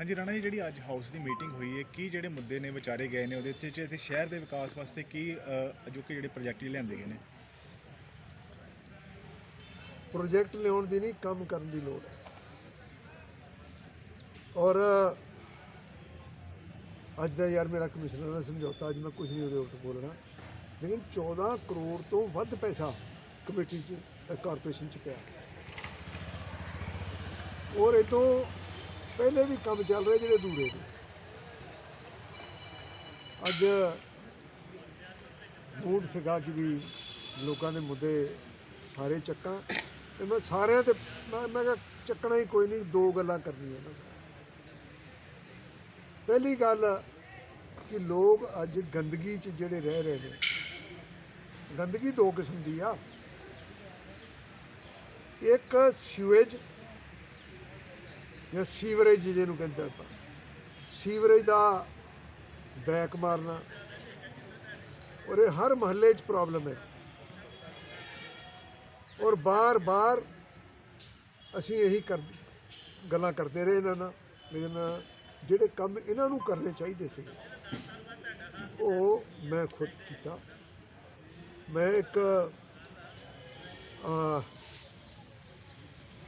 ਹਾਂਜੀ ਰਾਣਾ ਜੀ ਜਿਹੜੀ ਅੱਜ ਹਾਊਸ ਦੀ ਮੀਟਿੰਗ ਹੋਈ ਹੈ ਕੀ ਜਿਹੜੇ ਮੁੱਦੇ ਨੇ ਵਿਚਾਰੇ ਗਏ ਨੇ ਉਹਦੇ 'ਚ ਚ ਤੇ ਸ਼ਹਿਰ ਦੇ ਵਿਕਾਸ ਵਾਸਤੇ ਕੀ ਅ, ਜੋ ਕਿ ਜਿਹੜੇ ਪ੍ਰੋਜੈਕਟ ਲਿਆਂਦੇ ਗਏ ਨੇ? ਪ੍ਰੋਜੈਕਟ ਲਿਆਉਣ ਦੀ ਨਹੀਂ ਕੰਮ ਕਰਨ ਦੀ ਲੋੜ ਹੈ। ਔਰ ਅੱਜ ਦਾ ਯਾਰ ਮੇਰਾ ਕਮਿਸ਼ਨਰ ਨੇ ਸਮਝੌਤਾ ਅੱਜ ਮੈਂ ਕੁਝ ਨਹੀਂ ਉਹਦੇ ਉੱਤੇ ਬੋਲਣਾ। ਲੇਕਿਨ 14 ਕਰੋੜ ਤੋਂ ਵੱਧ ਪੈਸਾ ਕਮੇਟੀ ਚ ਕਾਰਪੋਰੇਸ਼ਨ ਚ ਪਿਆ। ਔਰ ਇਹ ਤੋਂ ਪਹਿਲੇ ਵੀ ਕੰਮ ਚੱਲ ਰਹੇ ਜਿਹੜੇ ਦੂਰੇ ਨੇ। ਅੱਜ ਮੂਡ ਸੀਗਾ ਕਿ ਵੀ ਲੋਕਾਂ ਦੇ ਮੁੱਦੇ ਸਾਰੇ ਚੱਕਾਂ ਤੇ ਮੈਂ ਸਾਰਿਆਂ ਤੇ ਮੈਂ ਮੈਂ ਕਿਹਾ ਚੱਕਣਾ ਹੀ ਕੋਈ ਨਹੀਂ, ਦੋ ਗੱਲਾਂ ਕਰਨੀਆਂ ਨੇ। ਪਹਿਲੀ ਗੱਲ ਕਿ ਲੋਕ ਅੱਜ ਗੰਦਗੀ 'ਚ ਜਿਹੜੇ ਰਹਿ ਰਹੇ ਨੇ, ਗੰਦਗੀ ਦੋ ਕਿਸਮ ਦੀ ਆ। ਇੱਕ ਸੀਵੇਜ ਜਾਂ ਸੀਵਰੇਜ ਜਿਹਨੂੰ ਕਹਿੰਦੇ ਆਪਾਂ। ਸੀਵਰੇਜ ਦਾ ਬੈਕ ਮਾਰਨਾ, ਔਰ ਇਹ ਹਰ ਮਹੱਲੇ 'ਚ ਪ੍ਰੋਬਲਮ ਹੈ। ਔਰ ਬਾਰ-ਬਾਰ ਅਸੀਂ ਇਹੀ ਕਰ, ਗੱਲਾਂ ਕਰਦੇ ਰਹੇ ਇਹਨਾਂ ਨਾਲ, ਲੇਕਿਨ ਜਿਹੜੇ ਕੰਮ ਇਹਨਾਂ ਨੂੰ ਕਰਨੇ ਚਾਹੀਦੇ ਸੀ, ਉਹ ਮੈਂ ਖੁਦ ਕੀਤਾ। ਮੈਂ ਇੱਕ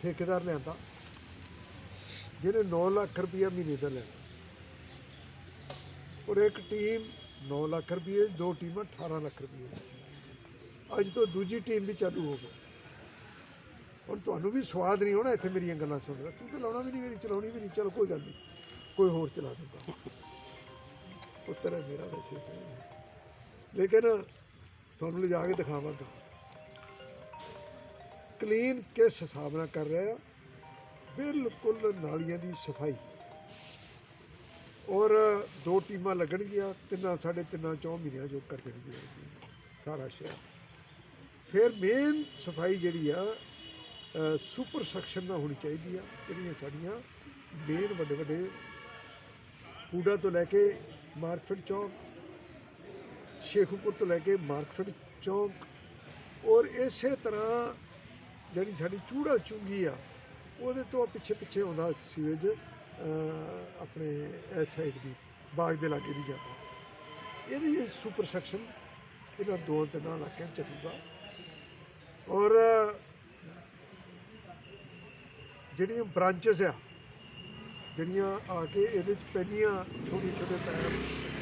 ਠੇਕੇਦਾਰ ਲਿਆਂਦਾ। ਜਿਹਨੇ 9 ਲੱਖ ਰੁਪਇਆ ਮਹੀਨੇ ਦਾ ਲੈਣਾ। ਔਰ ਇੱਕ ਟੀਮ 9 ਲੱਖ ਰੁਪਏ ਦੋ ਟੀਮਾਂ 18 ਲੱਖ ਰੁਪਏ ਅੱਜ ਤੋਂ ਦੂਜੀ ਟੀਮ ਵੀ ਚਾਲੂ ਹੋ ਗਈ। ਹੁਣ ਤੁਹਾਨੂੰ ਵੀ ਸਵਾਦ ਨਹੀਂ ਹੋਣਾ ਇੱਥੇ ਮੇਰੀਆਂ ਗੱਲਾਂ ਸੁਣਦਾ ਤੂੰ ਤਾਂ ਲਾਉਣਾ ਵੀ ਨਹੀਂ, ਮੇਰੀ ਚਲਾਉਣੀ ਵੀ ਨਹੀਂ। ਚਲੋ ਕੋਈ ਗੱਲ ਨਹੀਂ, ਕੋਈ ਹੋਰ ਚਲਾ ਦੂਗਾ। ਪੁੱਤਰ ਹੈ ਮੇਰਾ ਵੈਸੇ ਲੇਕਿਨ ਤੁਹਾਨੂੰ ਲਿਜਾ ਕੇ ਦਿਖਾਵਾਂਗਾ। ਕਲੀਨ ਕਿਸ ਹਿਸਾਬ ਨਾਲ ਕਰ ਰਿਹਾ ਬਿਲਕੁਲ ਨਾਲੀਆਂ ਦੀ ਸਫ਼ਾਈ। ਔਰ ਦੋ ਟੀਮਾਂ ਲੱਗਣਗੀਆਂ ਤਿੰਨਾਂ ਸਾਡੇ ਤਿੰਨਾਂ ਚੌਂ ਮਹੀਨਿਆਂ ਜੋ ਕਰ ਦੇਣਗੇ ਸਾਰਾ ਸ਼ਹਿਰ। ਫਿਰ ਮੇਨ ਸਫ਼ਾਈ ਜਿਹੜੀ ਆ ਅ, ਸੁਪਰ ਸੈਕਸ਼ਨ ਨਾਲ ਹੋਣੀ ਚਾਹੀਦੀ ਆ। ਜਿਹੜੀਆਂ ਸਾਡੀਆਂ ਮੇਨ ਵੱਡੇ ਵੱਡੇ ਹੂਡਾ ਤੋਂ ਲੈ ਕੇ ਮਾਰਕਫਿਟ ਚੌਂਕ ਸ਼ੇਖੂਪੁਰ ਤੋਂ ਲੈ ਕੇ ਮਾਰਕਫਿਟ ਚੌਂਕ। ਔਰ ਇਸੇ ਤਰ੍ਹਾਂ ਜਿਹੜੀ ਸਾਡੀ ਚੂੜਾ ਚੁੰਗੀ ਆ ਉਹਦੇ ਤੋਂ ਪਿੱਛੇ ਪਿੱਛੇ ਆਉਂਦਾ ਸੀਵੇਜ ਆਪਣੇ ਇਸ ਸਾਈਡ ਦੀ, ਬਾਗ ਦੇ ਲਾਗੇ ਦੀ ਜਾਂਦਾ। ਇਹਦੀ ਵੀ ਸੁਪਰ ਸੈਕਸ਼ਨ ਇਹਨਾਂ ਦੋ ਤਿੰਨਾਂ ਇਲਾਕਿਆਂ 'ਚ ਚੱਲੂਗਾ। ਔਰ, ਜਿਹੜੀਆਂ ਬ੍ਰਾਂਚਸ ਆ, ਜਿਹੜੀਆਂ ਆ ਕੇ ਇਹਦੇ ਚ ਪਹਿਲੀਆਂ ਛੋਟੇ ਛੋਟੇ ਪੈਰ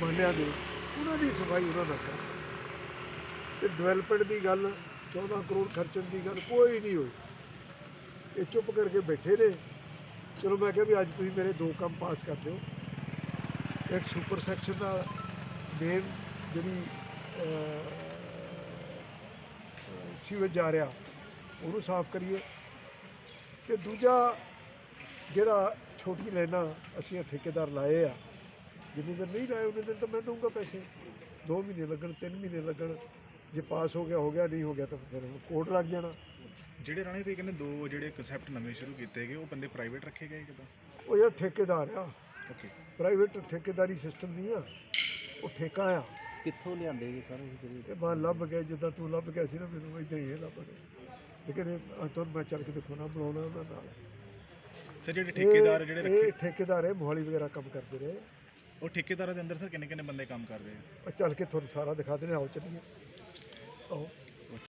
ਮਹੱਲਿਆਂ ਦੇ, ਉਹਨਾਂ ਦੀ ਸਫ਼ਾਈ ਉਹਨਾਂ ਦਾ ਕਰ। ਤੇ ਡਿਵੈਲਪਮੈਂਟ ਦੀ ਗੱਲ 14 ਕਰੋੜ ਖਰਚਣ ਦੀ ਗੱਲ ਕੋਈ ਨਹੀਂ ਹੋਈ। ਇਹ ਚੁੱਪ ਕਰਕੇ ਬੈਠੇ ਨੇ ਚਲੋ ਮੈਂ ਕਿਹਾ ਵੀ ਅੱਜ ਤੁਸੀਂ ਮੇਰੇ ਦੋ ਕੰਮ ਪਾਸ ਕਰ ਦਿਓ। ਇੱਕ ਸੁਪਰ ਸੈਕਸ਼ਨ ਦਾ ਮੇਨ ਜਿਹੜੀ ਸੀਵੇਜ ਜਾ ਰਿਹਾ, ਉਹਨੂੰ ਸਾਫ਼ ਕਰੀਏ। ਤੇ ਦੂਜਾ ਜਿਹੜਾ ਛੋਟੀ ਲਾਈਨਾਂ ਅਸੀਂ ਠੇਕੇਦਾਰ ਲਾਏ ਆ, ਜਿੰਨੀ ਦਿਨ ਨਹੀਂ ਲਾਏ ਉਹਨੇ ਦਿਨ ਤਾਂ ਮੈਂ ਦਊਂਗਾ ਪੈਸੇ। 2 ਮਹੀਨੇ ਲੱਗਣ 3 ਮਹੀਨੇ ਲੱਗਣ, ਜੇ ਪਾਸ ਹੋ ਗਿਆ ਹੋ ਗਿਆ, ਨਹੀਂ ਹੋ ਗਿਆ ਤਾਂ ਫਿਰ ਹੁਣ ਕੋਰਟ ਲੱਗ ਜਾਣਾ। ਜਿਹੜੇ ਰਾਣੇ ਤੇ ਕਹਿੰਦੇ ਦੋ ਜਿਹੜੇ ਕਨਸੈਪਟ ਨਵੇਂ ਸ਼ੁਰੂ ਕੀਤੇ ਗਏ ਉਹ ਬੰਦੇ ਪ੍ਰਾਈਵੇਟ ਰੱਖੇ ਗਏ ਕਿਦਾਂ ਉਹ ਯਾਰ ਠੇਕੇਦਾਰ ਆ। ਓਕੇ ਪ੍ਰਾਈਵੇਟ ਠੇਕੇਦਾਰੀ ਸਿਸਟਮ ਨਹੀਂ ਆ। ਉਹ ਠੇਕਾ ਆ। ਕਿੱਥੋਂ ਲਿਆਂਦੇ ਜੀ ਸਾਰੇ ਇਹ ਜਿਹੜੀ? ਇਹ ਬਾਹਰ ਲੱਭ ਗਏ ਜਿੱਦਾਂ ਤੂੰ ਲੱਭ ਗਿਆ ਸੀ ਨਾ ਮੈਨੂੰ ਇਦਾਂ ਹੀ ਇਹ ਲੱਭ ਗਏ। ਲੇਕਿਨ ਇਹ ਅੱਜ ਤੁਹਾਨੂੰ ਮੈਂ ਚੱਲ ਕੇ ਦਿਖਾਉਣਾ ਬਣਾਉਣਾ ਉਹਨਾਂ ਨਾਲ। ਸਰ ਜਿਹੜੇ ਇਹ- ਠੇਕੇਦਾਰ ਜਿਹੜੇ ਇਹ ਰੱਖੇ ਠੇਕੇਦਾਰ ਹੈ ਮੋਹਾਲੀ ਵਗੈਰਾ ਕੰਮ ਕਰਦੇ ਰਹੇ ਉਹ ਠੇਕੇਦਾਰਾਂ ਦੇ ਅੰਦਰ ਸਰ ਕਿੰਨੇ ਕਿੰਨੇ ਬੰਦੇ ਕੰਮ ਕਰਦੇ ਆ? ਚੱਲ ਕੇ ਤੁਹਾਨੂੰ ਸਾਰਾ ਦਿਖਾ ਦੇਣੇ ਆਓ ਚੱਲੀਏ। ਆਓ।